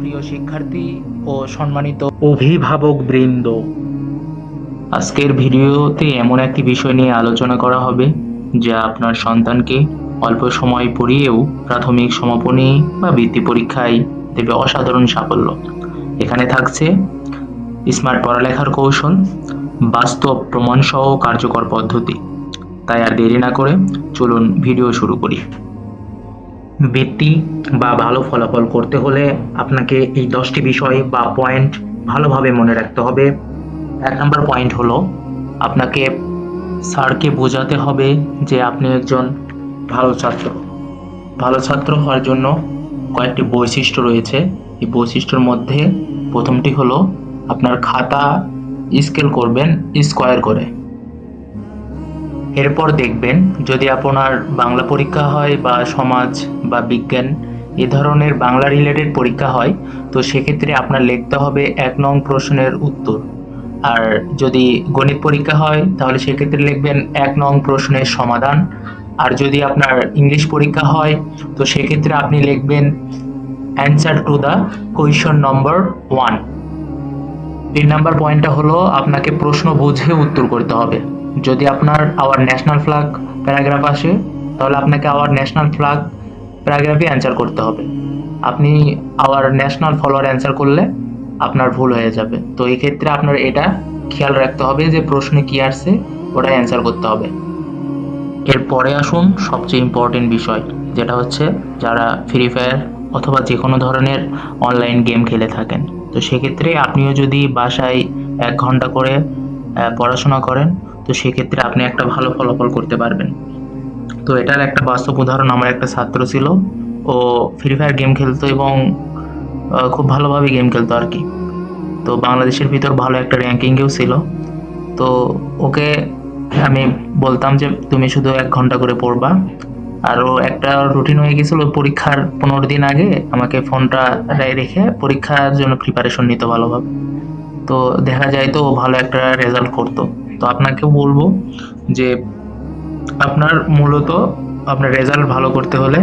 প্রিয় শিক্ষার্থী ও সম্মানিত অভিভাবক বৃন্দ, আজকের ভিডিওতে এমন একটি বিষয় নিয়ে আলোচনা করা হবে, যা আপনার সন্তানকে অল্প সময় পড়িয়েও প্রাথমিক সমাপনী বা বৃত্তি পরীক্ষায় দেবে অসাধারণ সাফল্য। এখানে থাকছে স্মার্ট পড়ালেখার কৌশল, বাস্তব প্রমাণসহ কার্যকর পদ্ধতি। তাই আর দেরি না করে চলুন ভিডিও শুরু করি। বৃত্তি বা ভালো ফলাফল করতে হলে আপনাকে এই দশটি বিষয় বা পয়েন্ট ভালোভাবে মনে রাখতে হবে। এক নম্বর পয়েন্ট হলো, আপনাকে স্যারকে বোঝাতে হবে যে আপনি একজন ভালো ছাত্র। ভালো ছাত্র হওয়ার জন্য কয়েকটি বৈশিষ্ট্য রয়েছে। এই বৈশিষ্ট্যর মধ্যে প্রথমটি হলো, আপনার খাতা স্কেল করবেন স্কোয়ার করে। এরপর দেখবেন যদি আপনার বাংলা পরীক্ষা হয় বা সমাজ বা বিজ্ঞান এ ধরনের বাংলা রিলেটেড পরীক্ষা হয়, তো সেক্ষেত্রে আপনার লিখতে হবে এক নং প্রশ্নের উত্তর। আর যদি গণিত পরীক্ষা হয়, তাহলে সেক্ষেত্রে লিখবেন এক নং প্রশ্নের সমাধান। আর যদি আপনার ইংলিশ পরীক্ষা হয়, তো সেক্ষেত্রে আপনি লিখবেন answer to the question number one তিন নাম্বার পয়েন্টটা হলো আপনাকে প্রশ্ন বুঝে উত্তর করতে হবে। যদি আপনার আওয়ার ন্যাশনাল ফ্ল্যাগ প্যারাগ্রাফ আসে, তাহলে আপনাকে আওয়ার ন্যাশনাল ফ্ল্যাগ প্যারাগ্রাফই অ্যান্সার করতে হবে। আপনি আওয়ার ন্যাশনাল ফলোয়ার অ্যান্সার করলে আপনার ভুল হয়ে যাবে। তো এই ক্ষেত্রে আপনার এটা খেয়াল রাখতে হবে যে প্রশ্নে কি আসছে, ওটাই অ্যান্সার করতে হবে। এরপরে আসুন সবচেয়ে ইম্পর্টেন্ট বিষয়, যেটা হচ্ছে যারা ফ্রি ফায়ার অথবা যে কোনো ধরনের অনলাইন গেম খেলে থাকেন। তো সেক্ষেত্রে আপনিও যদি বাসায় এক ঘণ্টা করে পড়াশোনা করেন তো সেক্ষেত্রে আপনি একটা ভালো ফলাফল করতে পারবেন। তো এটার একটা বাস্তব উদাহরণ আমার একটা ছাত্র ছিল। ও ফ্রি ফায়ার গেম খেলতো এবং খুব ভালোভাবে গেম খেলতো আর কি। তো বাংলাদেশের ভিতর ভালো একটা র্যাঙ্কিংয়েও ছিল। তো ওকে আমি বলতাম যে, তুমি শুধু এক ঘণ্টা করে পড়বা। আর ও একটা রুটিন হয়ে গেছিল পরীক্ষার পনেরো দিন আগে আমাকে ফোনটা রেখে পরীক্ষার জন্য প্রিপারেশন নিত ভালোভাবে। তো দেখা যায় তো ভালো একটা রেজাল্ট করতো। তো আপনাকেও বলব যে আপনার মূলত আপনার রেজাল্ট ভালো করতে হলে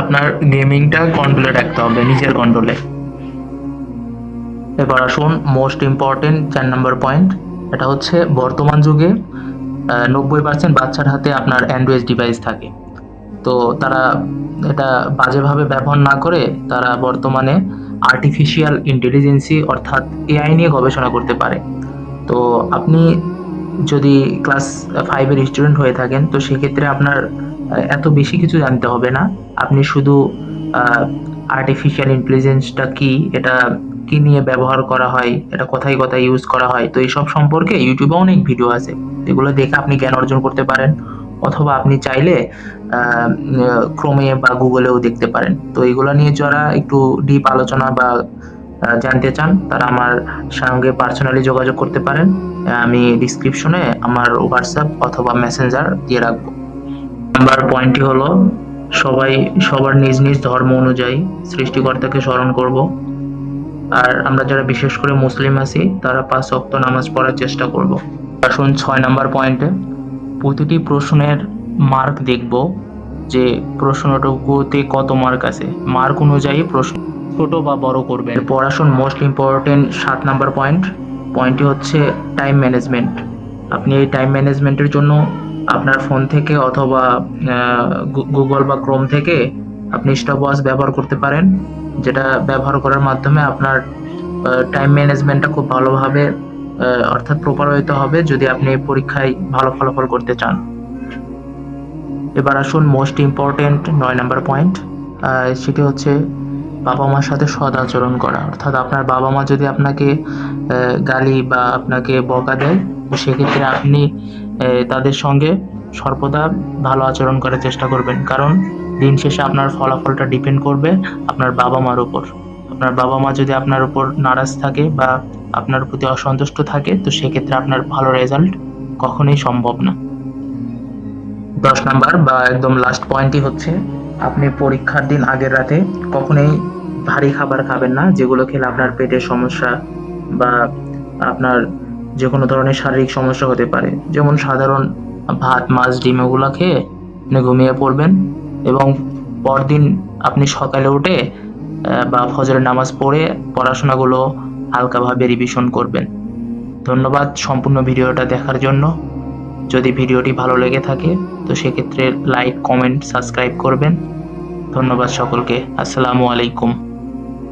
আপনার গেমিংটা কন্ট্রোলে রাখতে হবে, নিজের কন্ট্রোলে এবার আসুন মোস্ট ইম্পর্টেন্ট চার নম্বর পয়েন্ট এটা হচ্ছে বর্তমান যুগে নব্বই পার্সেন্ট বাচ্চার হাতে আপনার অ্যান্ড্রয়েড ডিভাইস থাকে। তো তারা এটা বাজেভাবে ব্যবহার না করে তারা বর্তমানে আর্টিফিশিয়াল ইন্টেলিজেন্সি অর্থাৎ এআই নিয়ে গবেষণা করতে পারে। তো আপনি যদি ক্লাস ফাইভের স্টুডেন্ট হয়ে থাকেন, তো সেক্ষেত্রে আপনার এত বেশি কিছু জানতে হবে না। আপনি শুধু আর্টিফিশিয়াল ইন্টেলিজেন্সটা কি, এটা কি নিয়ে ব্যবহার করা হয়, এটা কোথায় কোথায় ইউজ করা হয়, তো এইসব সম্পর্কে ইউটিউবে অনেক ভিডিও আছে। এগুলো দেখে আপনি জ্ঞান অর্জন করতে পারেন, অথবা আপনি চাইলে ক্রমে বা গুগলেও দেখতে পারেন। তো এগুলো নিয়ে যারা একটু ডিপ আলোচনা বা জানতে চান, তারা আমার সঙ্গে পার্সোনালি যোগাযোগ করতে পারেন। আমি ডিসক্রিপশনে আমার হোয়াটসঅ্যাপ অথবা মেসেঞ্জার দিয়ে রাখব। নাম্বার পয়েন্টটি হলো, সবাই সবার নিজ নিজ ধর্ম অনুযায়ী সৃষ্টিকর্তাকে স্মরণ করব। আর আমরা যারা বিশেষ করে মুসলিম আছি, তারা পাঁচ ওয়াক্ত নামাজ পড়ার চেষ্টা করব। আসুন ছয় নাম্বার পয়েন্টে প্রতিটি প্রশ্নের মার্ক দেখব যে প্রশ্নটুকুতে কত মার্ক আছে। মার্ক অনুযায়ী প্রশ্ন ছোট বা বড় করবেন। আসুন মোস্ট ইম্পর্টেন্ট সাত নাম্বার পয়েন্ট পয়েন্টটি হচ্ছে টাইম ম্যানেজমেন্ট আপনি এই টাইম ম্যানেজমেন্টের জন্য আপনার ফোন থেকে অথবা গুগল বা ক্রোম থেকে আপনি স্টপ ওয়াচ ব্যবহার করতে পারেন, যেটা ব্যবহার করার মাধ্যমে আপনার টাইম ম্যানেজমেন্টটা খুব ভালোভাবে অর্থাৎ প্রপার হইতে হবে যদি আপনি পরীক্ষায় ভালো ফলাফল করতে চান। এবার আসুন মোস্ট ইম্পর্টেন্ট নয় নাম্বার পয়েন্ট সেটি হচ্ছে বাবা মার সাথে সদ আচরণ করা। অর্থাৎ আপনার বাবা মা যদি আপনাকে গালি বা আপনাকে বকা দেয় সেক্ষেত্রে আপনি তাদের সঙ্গে সর্বদা ভালো আচরণ করার চেষ্টা করবেন। কারণ দিন শেষে আপনার ফলাফলটা ডিপেন্ড করবে আপনার বাবা মার উপর। আপনার বাবা মা যদি আপনার উপর নারাজ থাকে বা আপনার প্রতি অসন্তুষ্ট থাকে, তো সেক্ষেত্রে আপনার ভালো রেজাল্ট কখনোই সম্ভব না। দশ নাম্বার বা একদম লাস্ট পয়েন্টই হচ্ছে, আপনি পরীক্ষার দিন আগের রাতে কখনোই ভারী খাবার খাবেন না, যেগুলো খেলে আপনার পেটের সমস্যা বা আপনার যে কোনো ধরনের শারীরিক সমস্যা হতে পারে। যেমন সাধারণ ভাত, মাছ, ডিম ওগুলো খেয়ে আপনি ঘুমিয়ে পড়বেন এবং পরদিন আপনি সকালে উঠে বা ফজরের নামাজ পড়ে পড়াশোনাগুলো হালকাভাবে রিভিশন করবেন। ধন্যবাদ সম্পূর্ণ ভিডিওটা দেখার জন্য। যদি ভিডিওটি ভালো লেগে থাকে, তো সেক্ষেত্রে লাইক কমেন্ট সাবস্ক্রাইব করবেন। ধন্যবাদ সকলকে। আসসালামু আলাইকুম।